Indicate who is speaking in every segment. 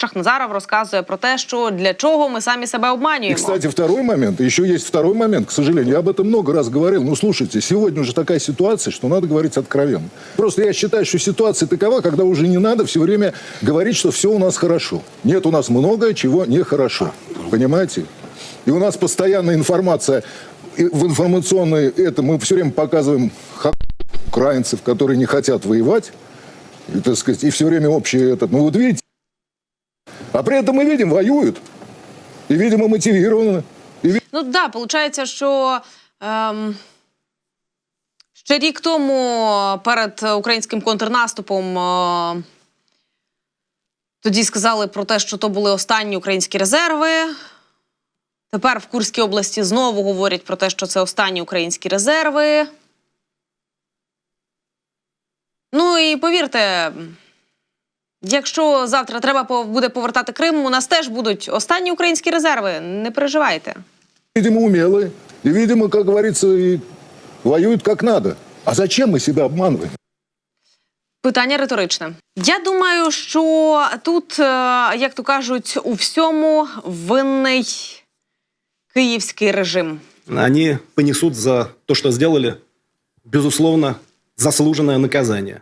Speaker 1: Шахназаров розказує про те, що для чого ми самі себе
Speaker 2: И,
Speaker 1: обманюємо.
Speaker 2: кстати, второй момент, еще есть второй момент, к сожалению, я об этом много раз говорил. Ну, слушайте, сегодня уже такая ситуация, что надо говорить откровенно. Просто я считаю, что ситуация такова, когда уже не надо все время говорить, что все у нас хорошо. Нет, у нас много чего нехорошо. Понимаете? И у нас постоянная информация и в информационной это мы все время показываем ха- украинцев, которые не хотят воевать, и, так сказать, и все время общее этот. Ну вот видите, а при этом мы видим, воюют. И, видимо, мотивированы. И, ви-
Speaker 1: Ну да, виходить, що ем, ще рік тому перед українським контрнаступом е, тоді сказали про те, що то були останні українські резерви. Тепер в Курській області знову говорять про те, що це останні українські резерви. Ну і повірте, якщо завтра треба по- буде повертати Крим, у нас теж будуть останні українські резерви. Не переживайте.
Speaker 2: видимо, умелые. И, видимо, как говорится, и воюют как надо. А зачем мы себя обманываем?
Speaker 1: Питання риторичне. Я думаю, що тут, е, як то кажуть, у всьому винний київський режим.
Speaker 3: они понесут за то, что сделали, безусловно, заслуженное наказание.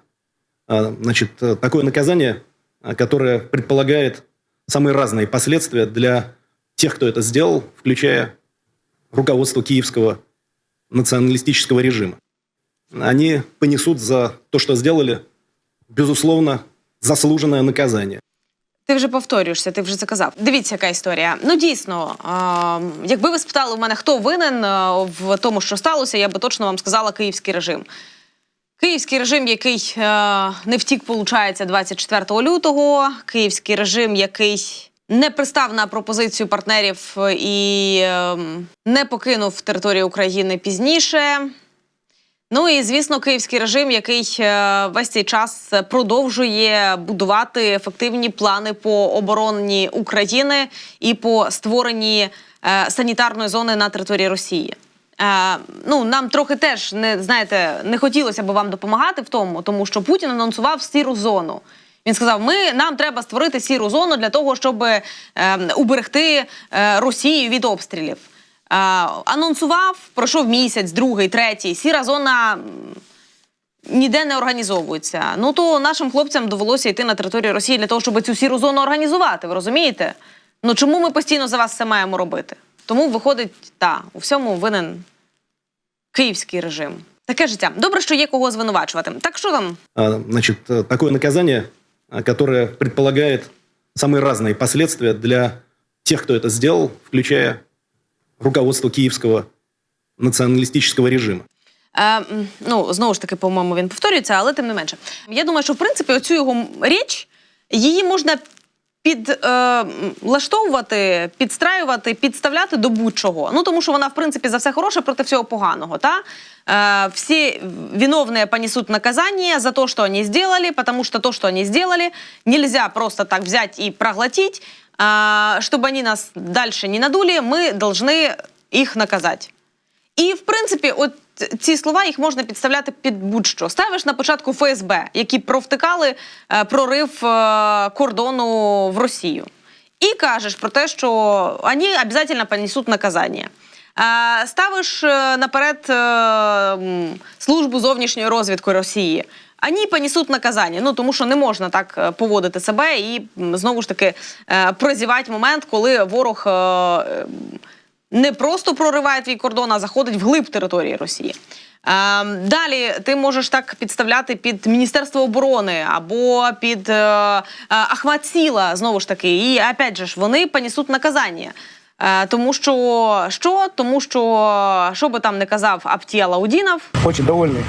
Speaker 3: А, Значит, э, такое наказание, а, которое предполагает самые разные последствия для тех, кто это сделал, включая руководство киевского националистического режима. Они понесут за то, что сделали, безусловно, заслуженное наказание.
Speaker 1: Ти вже повторюєшся, ти вже це казав. Дивіться, яка історія. Ну дійсно, е, якби ви спитали в мене, хто винен е, в тому, що сталося, я би точно вам сказала київський режим. Київський режим, який е, не втік, получається, 24 лютого. Київський режим, який не пристав на пропозицію партнерів і е, не покинув територію України пізніше. Ну і звісно, київський режим, який е, весь цей час продовжує будувати ефективні плани по обороні України і по створенні е, санітарної зони на території Росії. Е, ну нам трохи теж не знаєте, не хотілося б вам допомагати в тому, тому що Путін анонсував сіру зону. Він сказав: ми нам треба створити сіру зону для того, щоб е, уберегти е, Росію від обстрілів. Е, анонсував, пройшов місяць, другий, третій. Сіра зона ніде не організовується. Ну то нашим хлопцям довелося йти на територію Росії для того, щоб цю сіру зону організувати. Ви розумієте? Ну чому ми постійно за вас все маємо робити? Тому виходить, та у всьому винен київський режим. Таке життя. Добре, що є кого звинувачувати. Так що там?
Speaker 3: А, Значит, э, такое наказание, а, которое предполагает самые разные последствия для тех, кто это сделал, включая руководство киевского националистического режима.
Speaker 1: Е, м, ну, знову ж таки, по-моєму, він повторюється, але тим не менше. Я думаю, що в принципі оцю його м- річ її можна підлаштовувати, підстраювати, підставляти до будь-чого. Ну тому що вона, в принципі, за все хороше проти всього поганого. Та? Е, всі виновные понесут наказание за то, что они сделали, потому что то, что они сделали, нельзя просто так взять и проглотить. А, чтобы они нас дальше не надули, мы должны их наказать. І в принципі, от ці слова їх можна підставляти під будь-що. Ставиш на початку ФСБ, які провтикали е, прорив е, кордону в Росію, і кажеш про те, що вони обов'язково понесуть наказання. Е, Ставиш наперед службу зовнішньої розвідки Росії. Вони понесуть наказання. Ну тому що не можна так поводити себе і знову ж таки прозівати момент, коли ворог. Не просто прориває твій кордон, а заходить в глиб території Росії. Е, далі ти можеш так підставляти під Міністерство оборони або під е, е, Ахмат Сіла, знову ж таки. І опять же ж, вони понесуть наказання. Е, тому що що? Тому що що би там не казав Аптія Лаудінов,
Speaker 4: Очень довольны.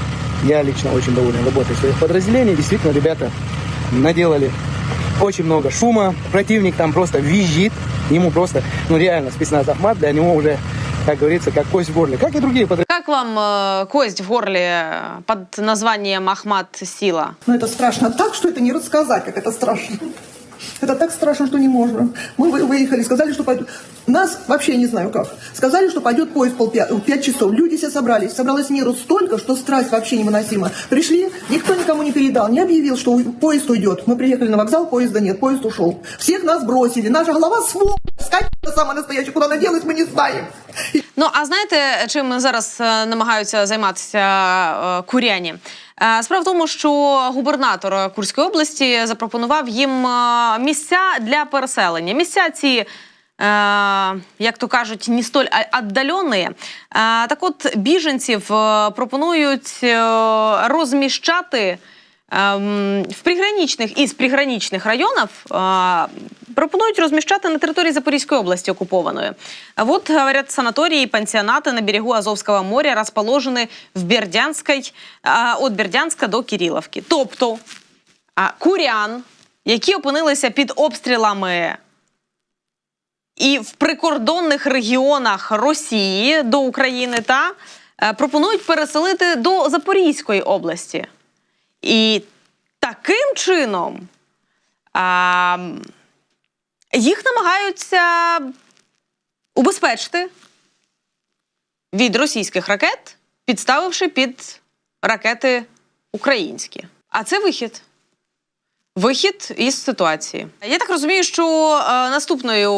Speaker 4: Я лично очень доволен работой своих подразделений. Действительно, ребята наделали очень много шума. Противник там просто визжит. Ему просто, ну реально, спецназ Ахмат для него уже, как говорится, как кость в горле. Как и другие подразделения.
Speaker 1: як вам е, кость в горлі під названням Ахмат Сіла?
Speaker 5: Но это страшно так, что это не рассказать, как это страшно. Это так страшно, что не можно. Мы вы- выехали, сказали, что пойдет. Нас вообще не знаю как. Сказали, что пойдет поезд полпя- в пять часов. Люди все собрались. Собралось миру столько, что страсть вообще невыносима. Пришли, никто никому не передал, не объявил, что у- поезд уйдет. Мы приехали на вокзал, поезда нет, поезд ушел. Всех нас бросили. Наша голова сволочь. Скотина самая настоящая. Куда она делась, мы не знаем.
Speaker 1: Ну а знаєте, чим зараз е, намагаються займатися е, куряні? Е, Справа в тому, що губернатор Курської області запропонував їм місця для переселення. Місця ці. Як то кажуть, не столь віддалені. Так от біженців пропонують розміщати в приграничних із приграничних районів пропонують розміщати на території Запорізької області окупованої. А Вот, говорят, санатории и пансионаты на берегу Азовского моря расположены в Бердянской, от Бердянська до Кириловки. Тобто курян, які опинилися під обстрілами і в прикордонних регіонах Росії до України, та е, пропонують переселити до Запорізької області. І таким чином а, їх намагаються убезпечити від російських ракет, підставивши під ракети українські. А це вихід. Вихід із ситуації. Я так розумію, що е, наступною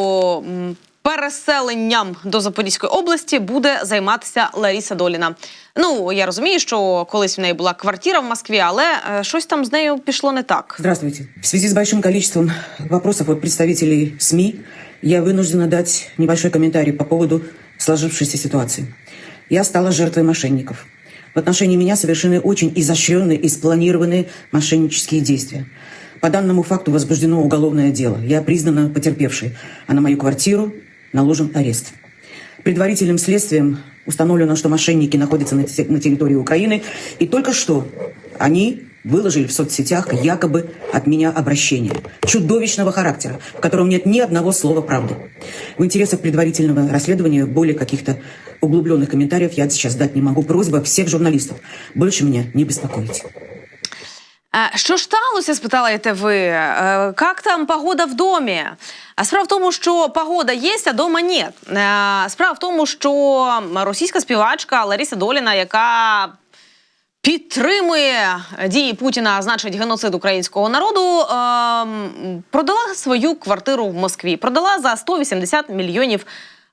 Speaker 1: переселенням до Запорізької області буде займатися Лариса Доліна. Ну я розумію, що колись в неї була квартира в Москві, але е, щось там з нею пішло не так.
Speaker 6: Здравствуйте. В связи с большим количеством вопросов от представителей СМИ я вынуждена дать небольшой комментарий по поводу сложившейся ситуации. Я стала жертвой мошенников. В отношении меня совершены очень изощренные и спланированные мошеннические действия. По данному факту возбуждено уголовное дело. Я признана потерпевшей, а на мою квартиру наложен арест. Предварительным следствием установлено, что мошенники находятся на те- на территории Украины, и только что они выложили в соцсетях якобы от меня обращение чудовищного характера, в котором нет ни одного слова правды. В интересах предварительного расследования более каких-то углубленных комментариев я сейчас дать не могу. Просьба всех журналистов больше меня не беспокоить.
Speaker 1: Що ж сталося, спитаєте ви? Е, Як там погода в домі? А справа в тому, що погода є, а дома ні. Е, Справа в тому, що російська співачка Лариса Доліна, яка підтримує дії Путіна, значить геноцид українського народу, ем, продала свою квартиру в Москві. Продала за 180 мільйонів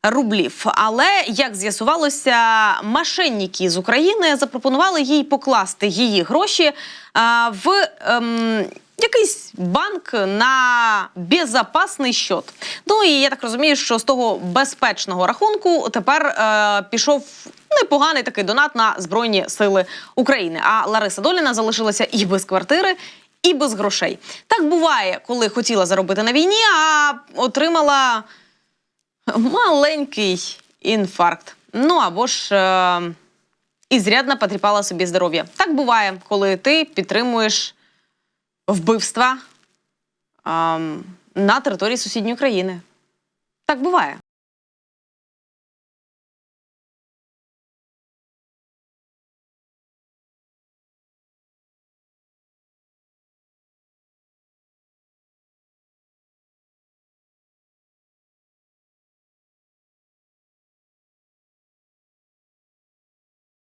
Speaker 1: рублів. Але як з'ясувалося, мошенники з України запропонували їй покласти її гроші а, в. Ем, Якийсь банк на безопасний счет. Ну і я так розумію, що з того безпечного рахунку тепер е, пішов непоганий такий донат на Збройні Сили України. А Лариса Доліна залишилася і без квартири, і без грошей. Так буває, коли хотіла заробити на війні, а отримала маленький інфаркт. Ну або ж е, ізрядно потріпала собі здоров'я. Так буває, коли ти підтримуєш вбивства е на території сусідньої країни. Так буває.